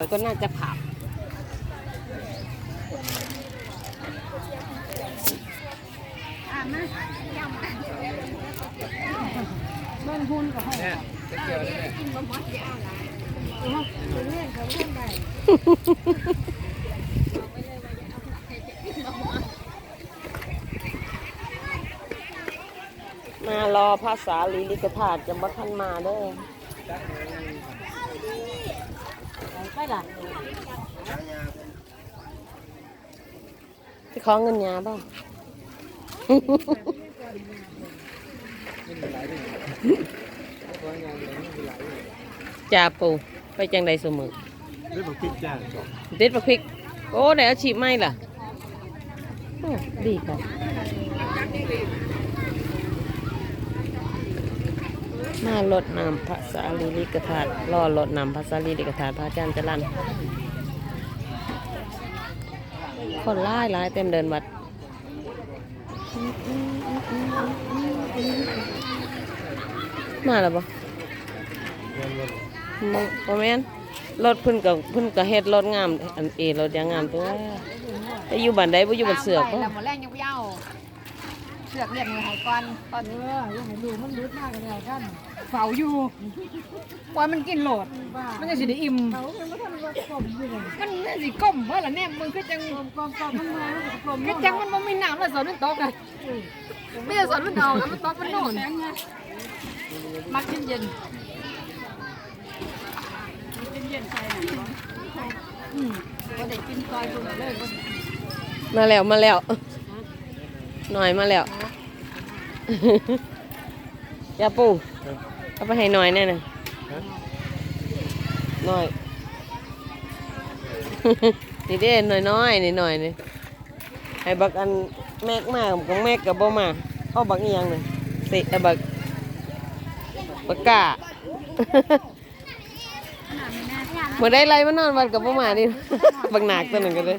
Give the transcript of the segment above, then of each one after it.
ก็น่าจะผับบ้านหุ่นกับห้องเนี่ยจะเกี่ยวเลยเนี่ยมารอภาษาลีลิกธาตุจะบ่ทันมาเด้อ ไปล่ะที่ขอเงินยาบ้างจ่าปูไปจังใดสมือเรื่องของพริกจ้าเด็ดประพริก โอ้ไหนเอาฉีดไหมล่ะ ดีค่ะ มารดนำพระสารีริกธาตุรอรดนำพระสารีริกธาตุพระอาจารย์จรันคนร้ายร้ายเต็มเดินวัดมาแล้วปะบ่บ่แม่นรถพิ่นก็เพิ่นก็เฮ็ดรถงามอันเอรถยังงามตัวแต่อยู่บ้านใดบ่อยู่บ้านเสือกบ่ เอาเสือกเรียนมือหายก่อนตอนนี้ยังไม่รู้มันรุดมากกันแล้วกันเฝ้าอยู่ปล่อยมันกินโหลดมันจะสิได้อิ่ม เขาเป็นว่าทำว่ากลมอยู่เลยมันน่าสิก้มเพราะละแนมมึงคือจังกลมกลมมันมากลมคือจังมันบ่มีน้ำแล้วสอนมันตกอะไม่ใช่สอนมันเอาแล้วมันตกมันโน่นมักเย็นเย็นเย็นๆใส่หน่อยอืมก็ได้กินซอยตรงนั้นเลย มาแล้วมาแล้ว หน่อยมาแล้วอย่าปูเอาไปให้หน่อยแน่น่ะหน่อย นี่เด้หน่อยน้อยนี่หน่อยนี่ให้บักอันแม็กมาของแม็กกับบ่มาเอาบักอีหยังนี่สิเอาบักบักกาเมื่อได้ไรมานอนวันกับพ่อมานี่บักหนักตัวหนึ่งกันเลย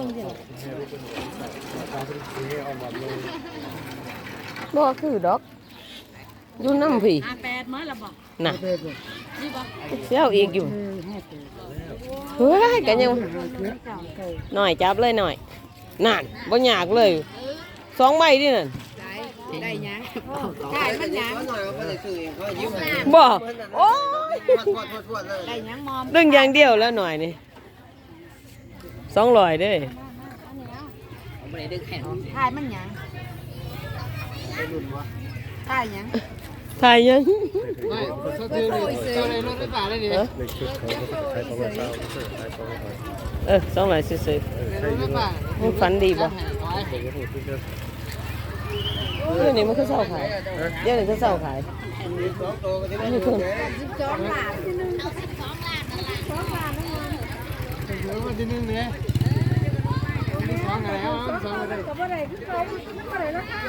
สัตว์ตาเป็นสีออกมาเลยบ่คือดอกอยู่น้ำพี่ อาแปดมื้อละบ่น่ะนี่บ่เสียวอีกอยู่เฮ้ยกันยังหน่อยจับเลยหน่อยนั่นบ่ยากเลยสองใบดินั่นได้หยังได้มันหยังบ่โอ้ยได้หยังมอมดึงอย่างเดียวแล้วหน่อยนี่สองร้อยเด้อถ่ายมันหยังถ่ายหยัง ถ่ายยังไม่เขาซื้อเลยเจ้าในรถไม่ป่าเลยดิเออเด็กชุดเขาขายของมาเช้าขายของมาเออสองร้อยซื้อใช่ยังไงๆมันฝันดีบ่ผมก็ถูกที่จะเดี๋ยวนี้มันคือเศร้าขายเดี๋ยวนี้คือเศร้าขายนี่คือสองหลานที่นึงเดี๋ยววันที่หนึ่งเนี่ยสองอะไรอ๋อสองอะไรก็บ่ได้คือเขาบ่ได้ราคา